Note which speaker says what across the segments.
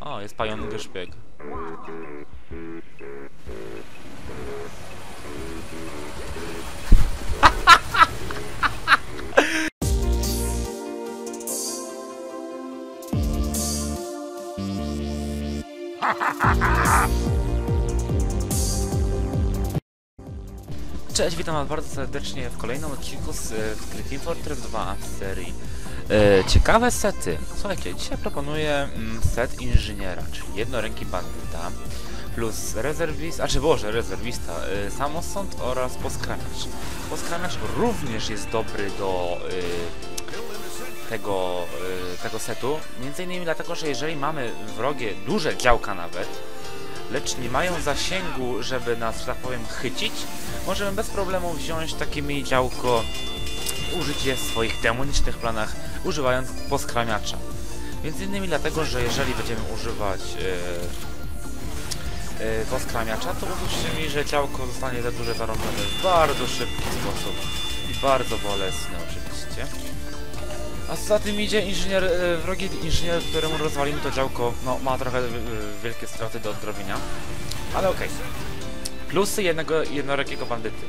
Speaker 1: O, jest pająk szpieg. Cześć, witam was bardzo serdecznie w kolejnym odcinku z, Team Fortress 2 z serii. E, ciekawe sety. Słuchajcie, dzisiaj proponuję mm, set inżyniera, czyli jednoręki bandyta plus rezerwista, a czy Boże, rezerwista, e, samosąd oraz poskramiacz. Poskramiacz również jest dobry do e, tego, e, tego setu, między innymi dlatego, że jeżeli mamy wrogie duże działka nawet, lecz nie mają zasięgu, żeby nas, że tak powiem, chycić, możemy bez problemu wziąć takie mini działko i użyć je w swoich demonicznych planach, używając poskramiacza. Między innymi dlatego, że jeżeli będziemy używać yy, yy, poskramiacza, to uwierzcie mi, że działko zostanie za duże zarąbane w bardzo szybki sposób i bardzo bolesny oczywiście. A za tym idzie inżynier, e, wrogi inżynier, któremu rozwalimy to działko, no ma trochę wielkie straty do odrobienia, ale okej. Plusy jednego jednorakiego bandyty.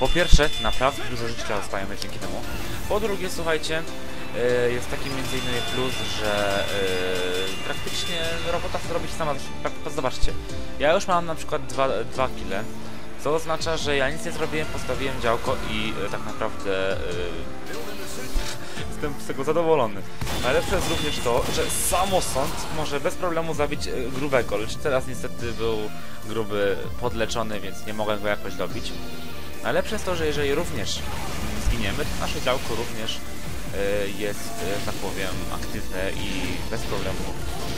Speaker 1: Po pierwsze, naprawdę dużo życia dostajemy dzięki temu. Po drugie, słuchajcie, jest taki między innymi plus, że e, praktycznie robota chce robić sama. Zobaczcie, ja już mam na przykład dwa, dwa kile, co oznacza, że ja nic nie zrobiłem, postawiłem działko i e, tak naprawdę e, jestem z tego zadowolony. Najlepsze jest również to, że samosąd może bez problemu zabić e, grubego, lecz teraz niestety był gruby podleczony, więc nie mogłem go jakoś dobić. Najlepsze jest to, że jeżeli również zginiemy, to nasze działko również e, jest, e, że tak powiem, aktywne i bez problemu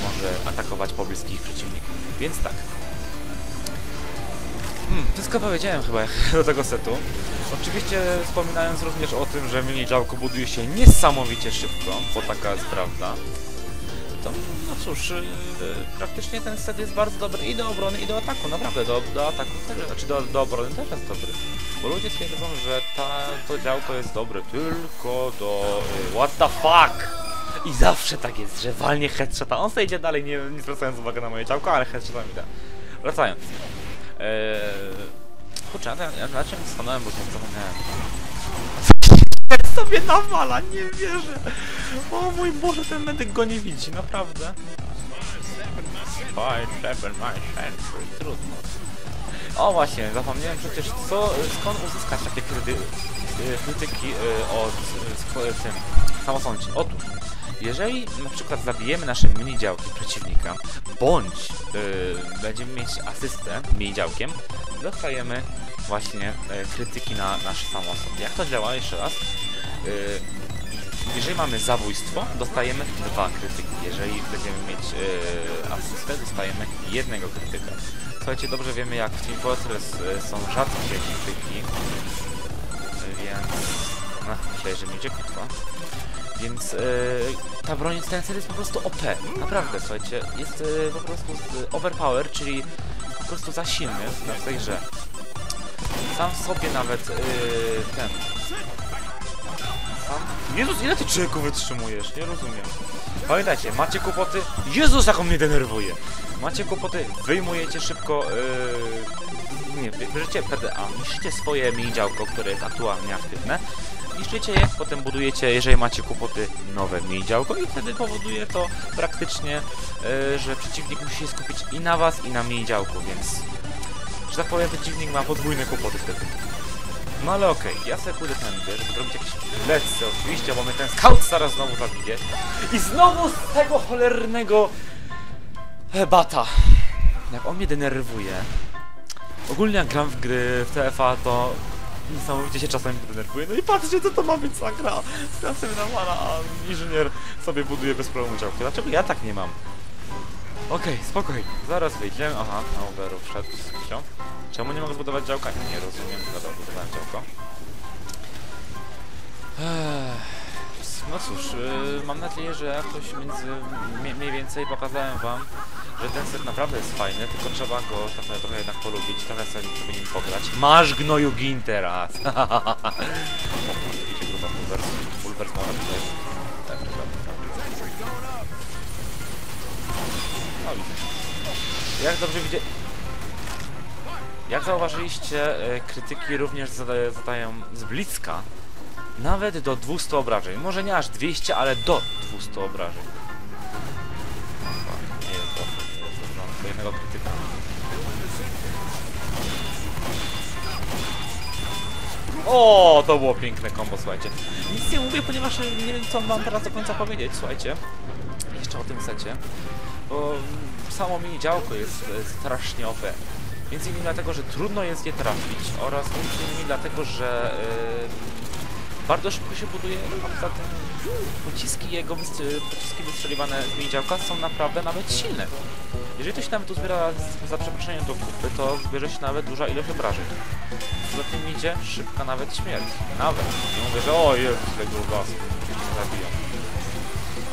Speaker 1: może atakować pobliskich przeciwników. Więc tak. Hmm, wszystko powiedziałem chyba do tego setu. Oczywiście wspominając również o tym, że mini działko buduje się niesamowicie szybko, bo taka jest prawda. To, no cóż, yy, praktycznie ten set jest bardzo dobry i do obrony, i do ataku. Naprawdę, do, do ataku też, znaczy do, do obrony też jest dobry. Bo ludzie twierdzą, że ta, to działko jest dobre tylko do... Yy, what the fuck? I zawsze tak jest, że walnie headshota. On idzie dalej, nie, nie zwracając uwagi na moje działko, ale headshota mi da. Wracając. Eee... Kurczę, ja, ja na czym stanąłem, bo to zapomniałem. sobie nawala, nie wierzę. O mój Boże, ten medyk go nie widzi, naprawdę. Five, seven, my trudno. O właśnie, zapomniałem przecież co, skąd uzyskać takie y, krytyki y, od y, z- tym samosądzie. Otóż, jeżeli na przykład zabijemy naszym mini działkiem przeciwnika, bądź y, będziemy mieć asystę mini działkiem, dostajemy właśnie y, krytyki na nasz samosąd. Jak to działa? Jeszcze raz. Y, jeżeli mamy zabójstwo, dostajemy dwa krytyki. Jeżeli będziemy mieć y, asystę, dostajemy jednego krytyka. Słuchajcie, dobrze wiemy jak w Team Fortress y, są rzadkie krytyki, więc... No, myślę, że mi idzie krótko. Więc yy, ta broń ten jest po prostu OP. Naprawdę, słuchajcie, jest yy, po prostu overpower, czyli po prostu za silny w tej grze. Sam sobie nawet yy, ten... Jezus, ile ty człowieku wytrzymujesz? Nie rozumiem. Pamiętajcie, macie kłopoty... Jezus, jak on mnie denerwuje! Macie kłopoty, wyjmujecie szybko... Yy... Nie, bierzecie PDA, niszczycie swoje mini działko, które jest aktualnie aktywne niszczycie je, potem budujecie, jeżeli macie kłopoty, nowe mniej działko i wtedy powoduje to praktycznie, e, że przeciwnik musi się skupić i na was, i na mniej działku, więc, że tak powiem, przeciwnik ma podwójne kłopoty wtedy. No ale okej, ja sobie pójdę tędy, żeby zrobić jakieś lecce oczywiście, bo mnie ten scout zaraz znowu zabije. I znowu z tego cholernego bata. Jak on mnie denerwuje. Ogólnie jak gram w gry w TFA, to niesamowicie się czasami denerwuje. No i patrzcie, co to ma być za gra. Ja sobie nawala, a inżynier sobie buduje bez problemu działkę. Dlaczego ja tak nie mam? Okej, spokojnie. Zaraz wyjdziemy. Aha, na Uberu wszedł z ksiąg. Czemu nie mogę zbudować działka? Nie rozumiem. Dobra, budowałem działko. Ech, No cóż, yy, mam nadzieję, że jakoś między, mniej więcej pokazałem wam, że ten set naprawdę jest fajny, tylko trzeba go trochę, trochę jednak polubić, trochę sobie, sobie nim pograć. Masz gnoju gin teraz! widzicie gruba Pulvers. Pulvers ma tutaj. Jak dobrze widzieć... Jak zauważyliście, e, krytyki również zada- zadają z bliska nawet do 200 obrażeń. Może nie aż 200, ale do 200 obrażeń. Nie jest dobrze, nie jest dobrze. Mam tylko jednego krytyka. O, to było piękne kombo, słuchajcie. Nic nie mówię, ponieważ nie wiem, co mam teraz do końca powiedzieć, słuchajcie. Jeszcze o tym secie. Bo samo mini działko jest strasznie OP. Między innymi dlatego, że trudno jest je trafić oraz między innymi dlatego, że e, bardzo szybko się buduje, a poza tym pociski jego, pociski wystrzeliwane z mini działka są naprawdę nawet silne. Jeżeli to się nawet uzbiera za przeproszeniem do kupy, to zbierze się nawet duża ilość obrażeń. Poza tym idzie szybka nawet śmierć. Nawet. Nie mówię, że o ile grubasów mnie zabiją.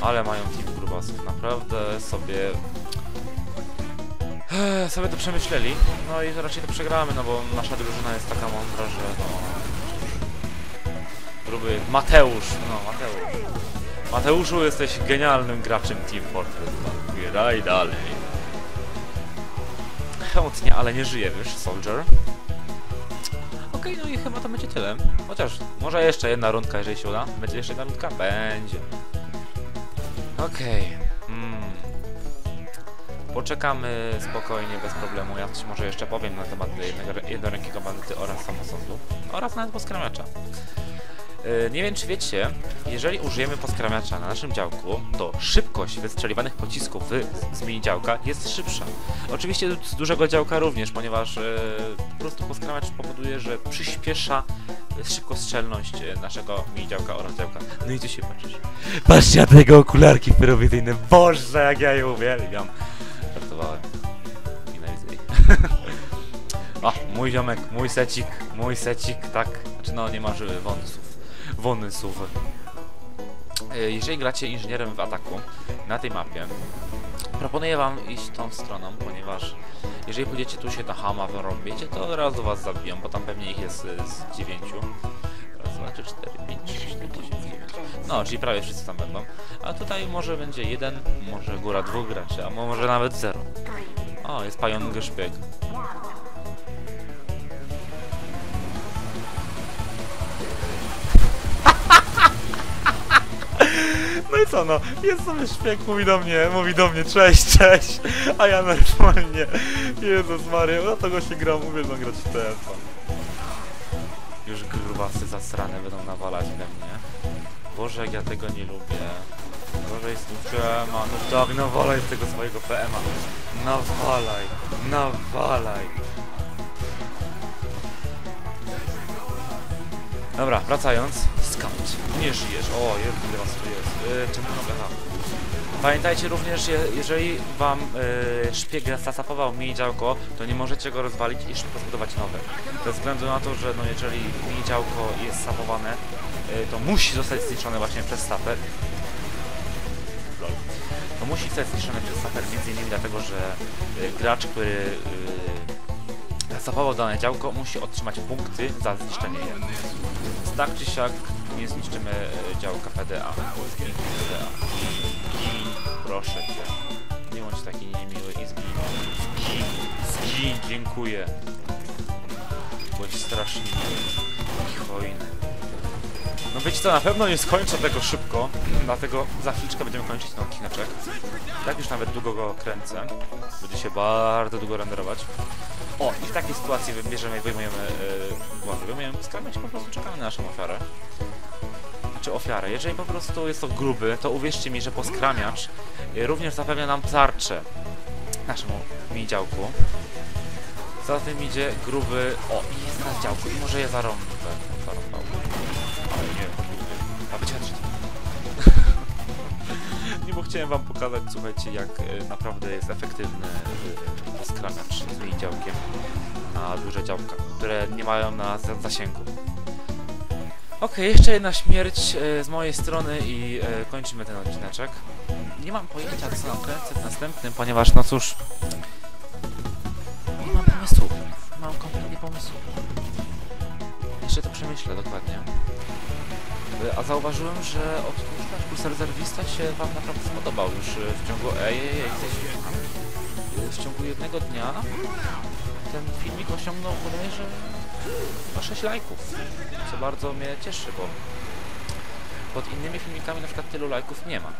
Speaker 1: Ale mają team Naprawdę sobie... Eee, sobie to przemyśleli. No i raczej to przegramy, no bo nasza drużyna jest taka mądra, że no... Mateusz, no Mateusz. Mateuszu, jesteś genialnym graczem Team Fortress 2. Graj dalej. Chętnie, ale nie żyje, wiesz, Soldier. Okej, no i chyba to będzie tyle. Chociaż może jeszcze jedna rundka, jeżeli się uda. Będzie jeszcze jedna rundka? Będzie. Okej. Mm. Poczekamy spokojnie, bez problemu. Ja coś może jeszcze powiem na temat jednego, jednorękiego bandyty oraz samosądu. Oraz nawet poskramiacza. Yy, Nie wiem, czy wiecie, jeżeli użyjemy poskramiacza na naszym działku, to szybkość wystrzeliwanych pocisków z, mini działka jest szybsza. Oczywiście z dużego działka również, ponieważ yy, po prostu poskramiacz powoduje, że przyspiesza yy, szybkostrzelność naszego mini działka oraz działka. No i tu się patrzysz. Patrzcie na tego okularki pyrowizyjne. Boże, jak ja je uwielbiam. Żartowałem. Nienawidzę. O, mój ziomek, mój secik, mój secik, tak. Znaczy no, nie ma wąsów. Wonysów. E, Jeżeli gracie inżynierem w ataku na tej mapie, proponuję wam iść tą stroną, ponieważ jeżeli pójdziecie tu się na hama wyrąbiecie, to od razu was zabiją, bo tam pewnie ich jest e, z 9. Raz, dwa, trzy, cztery, pięć, sześć. No, czyli prawie wszyscy tam będą. A tutaj może będzie jeden, może góra dwóch graczy, a może nawet zero. O, jest pająk szpieg. No i co no, jest sobie szpieg, mówi do mnie, mówi do mnie cześć, cześć, a ja normalnie, Jezus Maria, no to go się gra, mówię, że grać w TF. Już grubasy zasrane będą nawalać we mnie. Boże, jak ja tego nie lubię. Boże, jest tu PMA, no tak, nawalaj z tego swojego PMA. Nawalaj, nawalaj. Dobra, wracając. Nie żyjesz. O, Jezu, ile was tu jest. Yy, czemu mogę ha? Pamiętajcie również, je, jeżeli wam yy, szpieg zasapował mini działko, to nie możecie go rozwalić i szybko zbudować nowe. Ze względu na to, że no jeżeli mini działko jest sapowane, yy, to musi zostać zniszczone właśnie przez saper. To musi zostać zniszczone przez saper, innymi dlatego, że yy, gracz, który zasapował dane działko, musi otrzymać punkty za zniszczenie je. Tak czy siak nie zniszczymy e, działka PDA. Zgin PDA. Zgin, proszę cię. Nie bądź taki niemiły i zgin. Zgin, zgin, dziękuję. Byłeś strasznie miły. Hojny. No wiecie co, na pewno nie skończę tego szybko, dlatego za chwileczkę będziemy kończyć ten odcineczek. Tak już nawet długo go kręcę. Będzie się bardzo długo renderować. O, i w takiej sytuacji wybierzemy i wyjmujemy yy. Wyjmujemy skramiać, po prostu czekamy na naszą ofiarę. Ofiarę. Jeżeli po prostu jest to gruby, to uwierzcie mi, że poskramiacz yy, również zapewnia nam tarczę naszemu mini działku. Za tym idzie gruby... O, jest na działku i może je zarąbę. Zarąbał. Ale nie, być headshot. Nie, bo chciałem wam pokazać, słuchajcie, jak e, naprawdę jest efektywny e, poskramiacz z mini działkiem na duże działka, które nie mają na za- zasięgu. Okej, jeszcze jedna śmierć e, z mojej strony i e, kończymy ten odcineczek. Nie mam pojęcia, co nakręcę w następnym, ponieważ, no cóż... Nie mam pomysłu. Mam kompletnie pomysłu. Jeszcze to przemyślę dokładnie. E, A zauważyłem, że odtwórz nasz pulsar rezerwista się wam naprawdę spodobał już e, w ciągu... Ej, ej, ej, jesteś... tego dnia ten filmik osiągnął bodajże chyba 6 lajków, co bardzo mnie cieszy, bo pod innymi filmikami na przykład tylu lajków nie ma.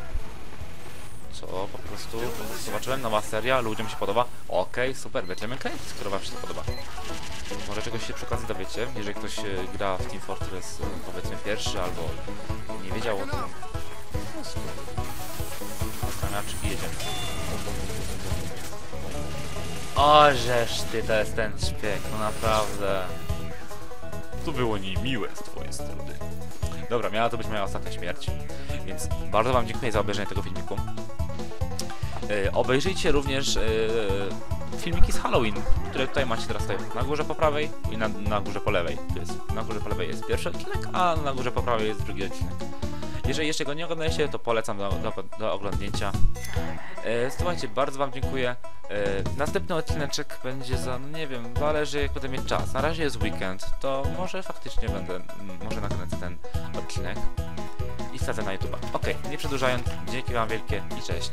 Speaker 1: Co po prostu zobaczyłem, nowa seria, ludziom się podoba. Okej, super, będziemy kręcić, skoro wam się to podoba. Może czegoś się przy okazji dowiecie, jeżeli ktoś e, gra w Team Fortress e, powiedzmy pierwszy albo nie wiedział o tym. Po prostu. Kamiaczki jedziemy. O, żeż ty, to jest ten szpieg, no naprawdę. To było niemiłe z twojej strony. Dobra, miała to być moja ostatnia śmierć, więc bardzo wam dziękuję za obejrzenie tego filmiku. E, obejrzyjcie również e, filmiki z Halloween, które tutaj macie teraz tutaj na górze po prawej i na, na górze po lewej. Tu jest, na górze po lewej jest pierwszy odcinek, a na górze po prawej jest drugi odcinek. Jeżeli jeszcze go nie oglądaliście, to polecam do, do, do oglądnięcia. E, słuchajcie, bardzo wam dziękuję. E, następny odcineczek będzie za, no nie wiem, zależy jak będę mieć czas. Na razie jest weekend, to może faktycznie będę, m, może nakręcę ten odcinek i wsadzę na YouTube'a. Okej, nie przedłużając, dzięki wam wielkie i cześć.